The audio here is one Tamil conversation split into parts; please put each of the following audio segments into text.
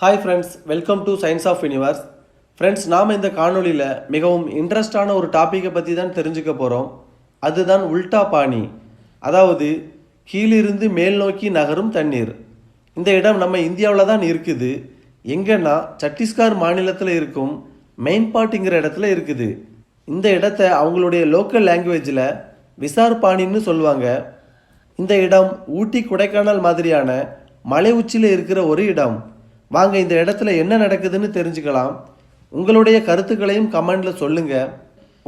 Hi friends welcome to science of universe friends நாம் இந்த காணொளியில் மிகவும் இன்ட்ரெஸ்டான ஒரு டாப்பிக்கை பற்றி தான் தெரிஞ்சுக்க போகிறோம் அதுதான் உல்டா பாணி. அதாவது கீழிருந்து மேல் நோக்கி நகரும் தண்ணீர். இந்த இடம் நம்ம இந்தியாவில் தான் இருக்குது. எங்கன்னா சத்தீஸ்கர் மாநிலத்தில் இருக்கும் மெயின்பாட்டுங்கிற இடத்துல இருக்குது. இந்த இடத்த அவங்களுடைய லோக்கல் லாங்குவேஜில் விசார் பாணின்னு சொல்லுவாங்க. இந்த இடம் ஊட்டி கொடைக்கானல் மாதிரியான மலை உச்சியில் இருக்கிற ஒரு இடம். வாங்க இந்த இடத்துல என்ன நடக்குதுன்னு தெரிஞ்சுக்கலாம். உங்களுடைய கருத்துக்களையும் கமெண்டில் சொல்லுங்கள்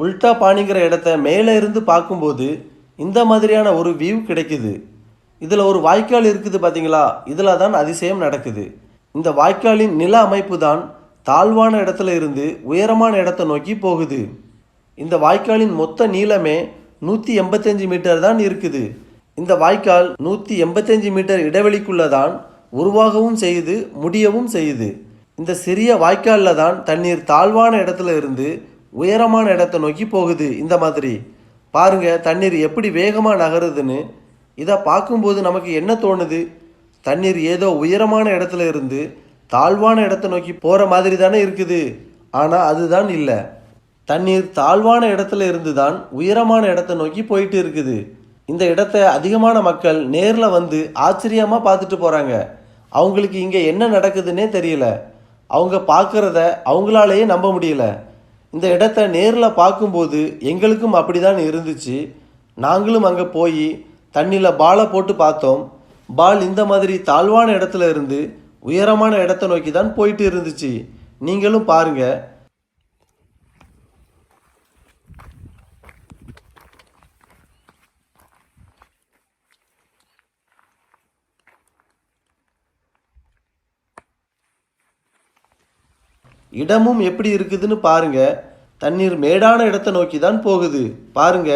உல்டா பாணிங்கிற இடத்த மேலே இருந்து பார்க்கும்போது இந்த மாதிரியான ஒரு வியூ கிடைக்குது. இதில் ஒரு வாய்க்கால் இருக்குது பார்த்தீங்களா இதில் தான் அதிசயம் நடக்குது. இந்த வாய்க்காலின் நில அமைப்பு தான் தாழ்வான இடத்துல இருந்து உயரமான இடத்தை நோக்கி போகுது. இந்த வாய்க்காலின் மொத்த நீளமே நூற்றி எண்பத்தஞ்சு மீட்டர் தான் இருக்குது. இந்த வாய்க்கால் நூற்றி எண்பத்தஞ்சு மீட்டர் இடைவெளிக்குள்ளே தான் உருவாகவும் செய்யுது முடியவும் செய்யுது இந்த சிறிய வாய்க்காலில் தான் தண்ணீர் தாழ்வான இடத்துல இருந்து உயரமான இடத்தை நோக்கி போகுது இந்த மாதிரி. பாருங்க தண்ணீர் எப்படி வேகமாக நகருதுன்னு. இதை பார்க்கும்போது நமக்கு என்ன தோணுது? தண்ணீர் ஏதோ உயரமான இடத்துல இருந்து தாழ்வான இடத்தை நோக்கி போகிற மாதிரி தானே இருக்குது. ஆனால் அதுதான் இல்லை. தண்ணீர் தாழ்வான இடத்துல இருந்து தான் உயரமான இடத்தை நோக்கி போயிட்டு இருக்குது. இந்த இடத்த அதிகமான மக்கள் நேரில் வந்து ஆச்சரியமாக பார்த்துட்டு போகிறாங்க அவங்களுக்கு இங்கே என்ன நடக்குதுன்னே தெரியல. அவங்க பார்க்குறத அவங்களாலேயே நம்ப முடியல. இந்த இடத்த நேரில் பார்க்கும்போது எங்களுக்கும் அப்படி தான் இருந்துச்சு. நாங்களும் அங்கே போய் தண்ணியில் பாலை போட்டு பார்த்தோம். பால் இந்த மாதிரி தாழ்வான இடத்துல இருந்து உயரமான இடத்த நோக்கி தான் போயிட்டு இருந்துச்சு. நீங்களும் பாருங்கள் இடமும் எப்படி இருக்குதுன்னு பாருங்க தண்ணீர் மேடான இடத்தை நோக்கி தான் போகுது பாருங்க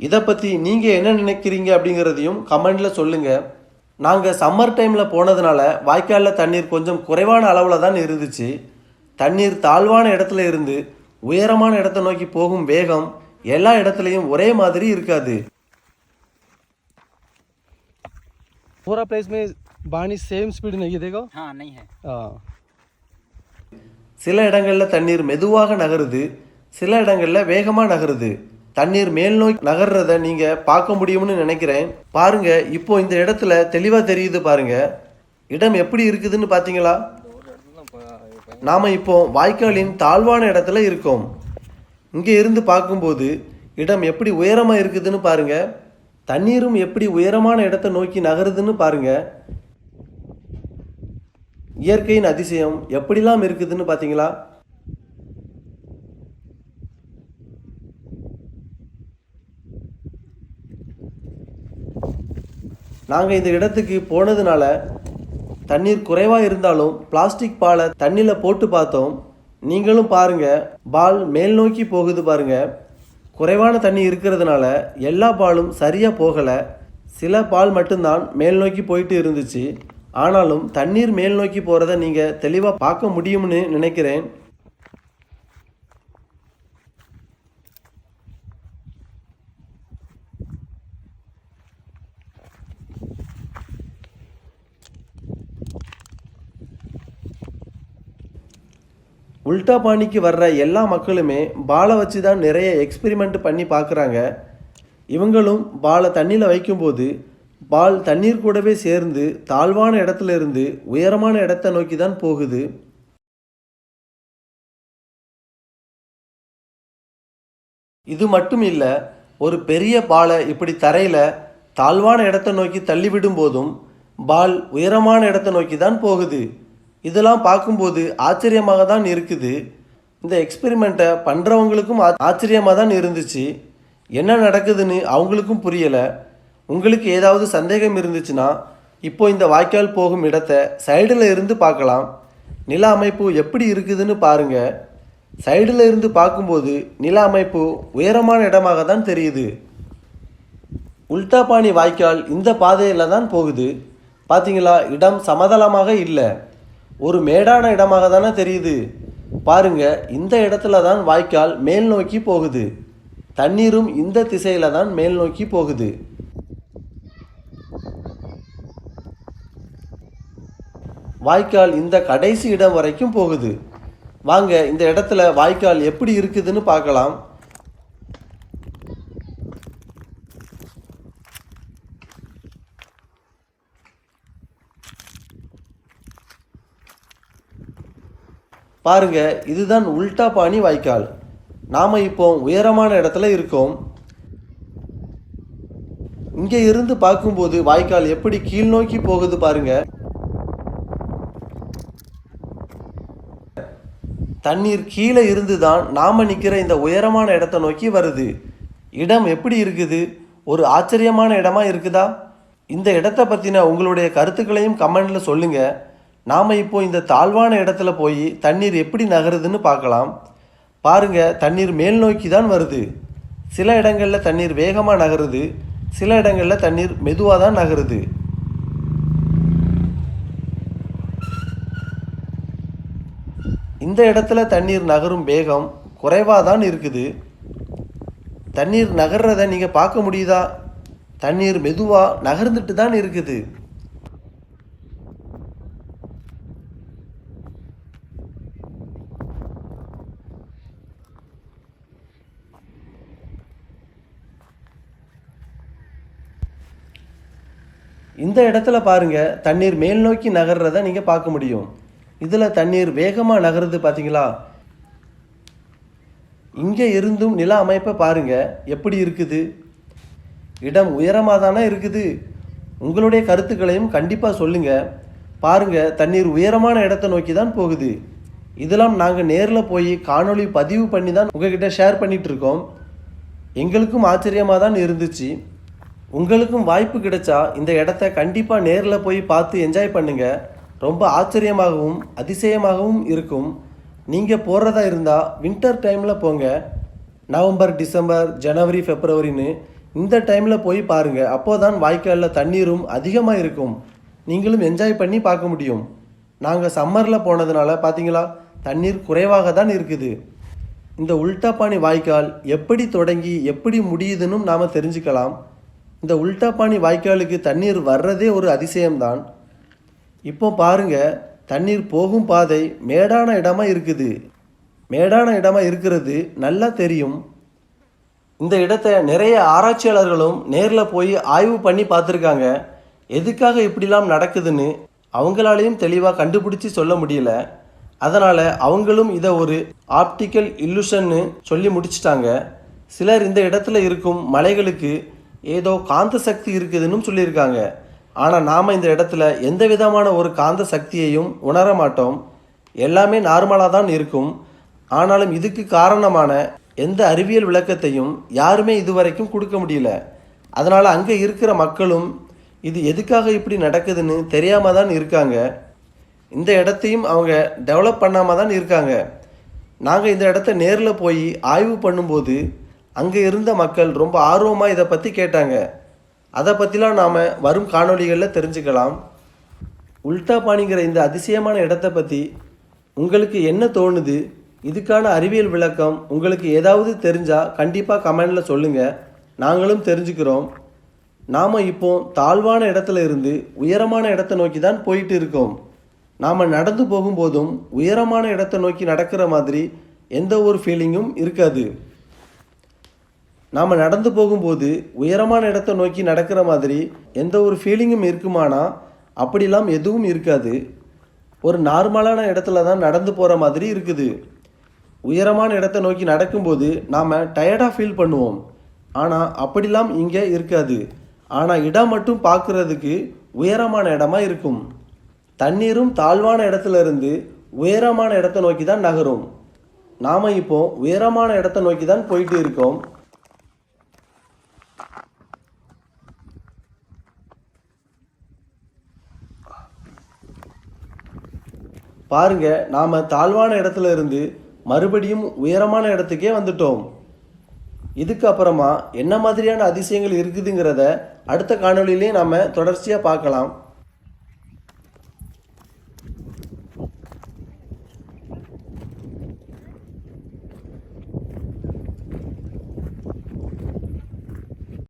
இதை பற்றி நீங்கள் என்ன நினைக்கிறீங்க அப்படிங்கிறதையும் கமெண்டில் சொல்லுங்கள் நாங்கள் சம்மர் டைமில் போனதுனால வாய்க்காலில் தண்ணீர் கொஞ்சம் குறைவான அளவில் தான் இருந்துச்சு தண்ணீர் தாழ்வான இடத்துல இருந்து உயரமான இடத்தை நோக்கி போகும் வேகம் எல்லா இடத்துலையும் ஒரே மாதிரி இருக்காது पूरा प्लेस में पानी सेम स्पीड नहीं है देखो हाँ नहीं है हाँ சில இடங்களில் தண்ணீர் மெதுவாக நகருது சில இடங்களில் வேகமாக நகருது. தண்ணீர் மேல் நோக்கி நகர்றத நீங்கள் பார்க்க முடியும்னு நினைக்கிறேன். பாருங்க இப்போ இந்த இடத்துல தெளிவாக தெரியுது பாருங்க. இடம் எப்படி இருக்குதுன்னு பார்த்தீங்களா நாம் இப்போ வாய்க்காலின் தாழ்வான இடத்துல இருக்கோம். இங்கே இருந்து பார்க்கும்போது இடம் எப்படி உயரமாக இருக்குதுன்னு பாருங்க. தண்ணீரும் எப்படி உயரமான இடத்தை நோக்கி நகருதுன்னு பாருங்க. இயற்கையின் அதிசயம் எப்படிலாம் இருக்குதுன்னு பார்த்தீங்களா நாங்கள் இந்த இடத்துக்கு போனதுனால தண்ணீர் குறைவாக இருந்தாலும் பிளாஸ்டிக் பாலை தண்ணியில் போட்டு பார்த்தோம். நீங்களும் பாருங்கள் பால் மேல் நோக்கி போகுது பாருங்கள் குறைவான தண்ணி இருக்கிறதுனால எல்லா பாலும் சரியாக போகலை. சில பால் மட்டும்தான் மேல் நோக்கி போயிட்டு இருந்துச்சு. ஆனாலும் தண்ணீர் மேல் நோக்கி போகிறத நீங்கள் தெளிவாக பார்க்க முடியும்னு நினைக்கிறேன். உல்டா பாணிக்கு வர்ற எல்லா மக்களுமே பாலை வச்சு தான் நிறைய எக்ஸ்பெரிமெண்ட் பண்ணி பார்க்குறாங்க. இவங்களும் பாலை தண்ணியில் வைக்கும்போது பால் தண்ணீர் கூடவே சேர்ந்து தாழ்வான இடத்துல இருந்து உயரமான இடத்தை நோக்கி தான் போகுது. இது மட்டும் இல்லை ஒரு பெரிய பாலை இப்படி தரையில் தாழ்வான இடத்தை நோக்கி தள்ளிவிடும் போதும் பால் உயரமான இடத்தை நோக்கி தான் போகுது. இதெல்லாம் பார்க்கும்போது ஆச்சரியமாக தான் இருக்குது. இந்த எக்ஸ்பெரிமெண்ட்டை பண்ணுறவங்களுக்கும் ஆச்சரியமாக தான் இருந்துச்சு. என்ன நடக்குதுன்னு அவங்களுக்கும் புரியலை. உங்களுக்கு ஏதாவது சந்தேகம் இருந்துச்சுன்னா இப்போ இந்த வாய்க்கால் போகும் இடத்த சைடில் இருந்து பார்க்கலாம். நில அமைப்பு எப்படி இருக்குதுன்னு பாருங்கள் சைடில் இருந்து பார்க்கும்போது நில அமைப்பு உயரமான இடமாக தான் தெரியுது. உல்டாபாணி வாய்க்கால் இந்த பாதையில் தான் போகுது. பார்த்தீங்களா இடம் சமதளமாக இல்லை. ஒரு மேடான இடமாக தானே தெரியுது. பாருங்க இந்த இடத்துல தான் வாய்க்கால் மேல் நோக்கி போகுது. தண்ணீரும் இந்த திசையில் தான் மேல் நோக்கி போகுது. வாய்க்கால் இந்த கடைசி இடம் வரைக்கும் போகுது. வாங்க இந்த இடத்துல வாய்க்கால் எப்படி இருக்குதுன்னு பார்க்கலாம். பாருங்க இதுதான் உல்டா பாணி வாய்க்கால். நாம் இப்போ உயரமான இடத்துல இருக்கோம். இங்கே இருந்து பார்க்கும்போது வாய்க்கால் எப்படி கீழ் நோக்கி போகுது பாருங்கள் தண்ணீர் கீழே இருந்து தான் நாம் நிற்கிற இந்த உயரமான இடத்த நோக்கி வருது. இடம் எப்படி இருக்குது? ஒரு ஆச்சரியமான இடமா இருக்குதா? இந்த இடத்த பற்றின உங்களுடைய கருத்துக்களையும் கமெண்டில் சொல்லுங்கள் நாம் இப்போ இந்த தாழ்வான இடத்துல போய் தண்ணீர் எப்படி நகருதுன்னு பார்க்கலாம். பாருங்கள் தண்ணீர் மேல் நோக்கி தான் வருது. சில இடங்களில் தண்ணீர் வேகமாக நகருது. சில இடங்களில் தண்ணீர் மெதுவாக தான் நகருது. இந்த இடத்துல தண்ணீர் நகரும் வேகம் குறைவாக தான் இருக்குது. தண்ணீர் நகர்றத நீங்கள் பார்க்க முடியுதா? தண்ணீர் மெதுவாக நகர்ந்துட்டு தான் இருக்குது. இந்த இடத்துல பாருங்கள் தண்ணீர் மேல் நோக்கி நகர்றத நீங்கள் பார்க்க முடியும். இதில் தண்ணீர் வேகமாக நகருது பார்த்தீங்களா இங்கே இருந்தும் நில அமைப்பை பாருங்கள் எப்படி இருக்குது? இடம் உயரமாக தானே இருக்குது? உங்களுடைய கருத்துக்களையும் கண்டிப்பாக சொல்லுங்கள் பாருங்கள் தண்ணீர் உயரமான இடத்தை நோக்கி தான் போகுது. இதெல்லாம் நாங்கள் நேரில் போய் காணொளி பதிவு பண்ணி தான் உங்ககிட்ட ஷேர் பண்ணிகிட்ருக்கோம் எங்களுக்கும் ஆச்சரியமாக தான் இருந்துச்சு. உங்களுக்கும் வாய்ப்பு கிடைச்சா இந்த இடத்த கண்டிப்பாக நேரில் போய் பார்த்து என்ஜாய் பண்ணுங்கள் ரொம்ப ஆச்சரியமாகவும் அதிசயமாகவும் இருக்கும். நீங்கள் போகிறதா இருந்தால் வின்டர் டைமில் போங்க. நவம்பர் டிசம்பர் ஜனவரி ஃபெப்ரவரின்னு இந்த டைமில் போய் பாருங்கள் அப்போ தான் வாய்க்காலில் தண்ணீரும் அதிகமாக இருக்கும். நீங்களும் என்ஜாய் பண்ணி பார்க்க முடியும். நாங்கள் சம்மரில் போனதுனால பார்த்தீங்களா தண்ணீர் குறைவாக தான் இருக்குது. இந்த உல்டாபாணி வாய்க்கால் எப்படி தொடங்கி எப்படி முடியுதுன்னு நாம் தெரிஞ்சுக்கலாம். இந்த உல்டாப்பாணி வாய்க்காலுக்கு தண்ணீர் வர்றதே ஒரு அதிசயம்தான். இப்போ பாருங்க தண்ணீர் போகும் பாதை மேடான இடமா இருக்குது. மேடான இடமா இருக்கிறது நல்லா தெரியும். இந்த இடத்த நிறைய ஆராய்ச்சியாளர்களும் நேரில் போய் ஆய்வு பண்ணி பார்த்துருக்காங்க. எதுக்காக இப்படிலாம் நடக்குதுன்னு அவங்களாலையும் தெளிவாக கண்டுபிடிச்சி சொல்ல முடியல. அதனால் அவங்களும் இதை ஒரு ஆப்டிக்கல் இல்லுஷன்னு சொல்லி முடிச்சிட்டாங்க. சிலர் இந்த இடத்துல இருக்கும் மலைகளுக்கு ஏதோ காந்த சக்தி இருக்குதுன்னு சொல்லியிருக்காங்க. ஆனால் நாம் இந்த இடத்துல எந்த விதமான ஒரு காந்த சக்தியையும் உணர மாட்டோம். எல்லாமே நார்மலாக தான் இருக்கும். ஆனாலும் இதுக்கு காரணமான எந்த அறிவியல் விளக்கத்தையும் யாருமே இதுவரைக்கும் கொடுக்க முடியல. அதனால் அங்கே இருக்கிற மக்களும் இது எதுக்காக இப்படி நடக்குதுன்னு தெரியாமல் தான் இருக்காங்க. இந்த இடத்தையும் அவங்க டெவலப் பண்ணாமல் தான் இருக்காங்க. நாங்கள் இந்த இடத்த நேரில் போய் ஆய்வு பண்ணும்போது அங்கே இருந்த மக்கள் ரொம்ப ஆர்வமாக இதை பற்றி கேட்டாங்க. அதை பற்றிலாம் நாம் வரும் காணொளிகளில் தெரிஞ்சுக்கலாம். உல்டா பாணிங்கிற இந்த அதிசயமான இடத்த பற்றி உங்களுக்கு என்ன தோணுது? இதுக்கான அறிவியல் விளக்கம் உங்களுக்கு ஏதாவது தெரிஞ்சால் கண்டிப்பாக கமெண்டில் சொல்லுங்கள் நாங்களும் தெரிஞ்சுக்கிறோம். நாம் இப்போ தாழ்வான இடத்துல இருந்து உயரமான இடத்தை நோக்கி தான் போயிட்டு இருக்கோம். நாம் நடந்து போகும்போதும் உயரமான இடத்தை நோக்கி நடக்கிற மாதிரி எந்த ஒரு ஃபீலிங்கும் இருக்காது. நாம் நடந்து போகும்போது உயரமான இடத்தை நோக்கி நடக்கிற மாதிரி எந்த ஒரு ஃபீலிங்கும் இருக்குமானா அப்படிலாம் எதுவும் இருக்காது. ஒரு நார்மலான இடத்துல தான் நடந்து போகிற மாதிரி இருக்குது. உயரமான இடத்தை நோக்கி நடக்கும்போது நாம் டயர்டாக ஃபீல் பண்ணுவோம். ஆனால் அப்படிலாம் இங்கே இருக்காது. ஆனால் இடம் மட்டும் பார்க்குறதுக்கு உயரமான இடமா இருக்கும். தண்ணீரும் தாழ்வான இடத்துல இருந்து உயரமான இடத்தை நோக்கி தான் நகரும். நாம் இப்போ உயரமான இடத்தை நோக்கி தான் போயிட்டு இருக்கோம். பாருங்க நாம் தாழ்வான இடத்துல இருந்து மறுபடியும் உயரமான இடத்துக்கே வந்துட்டோம். இதுக்கு அப்புறமா என்ன மாதிரியான அதிசயங்கள் இருக்குதுங்கிறத அடுத்த காணொளியிலே நாம் தொடர்ச்சியாக பார்க்கலாம்.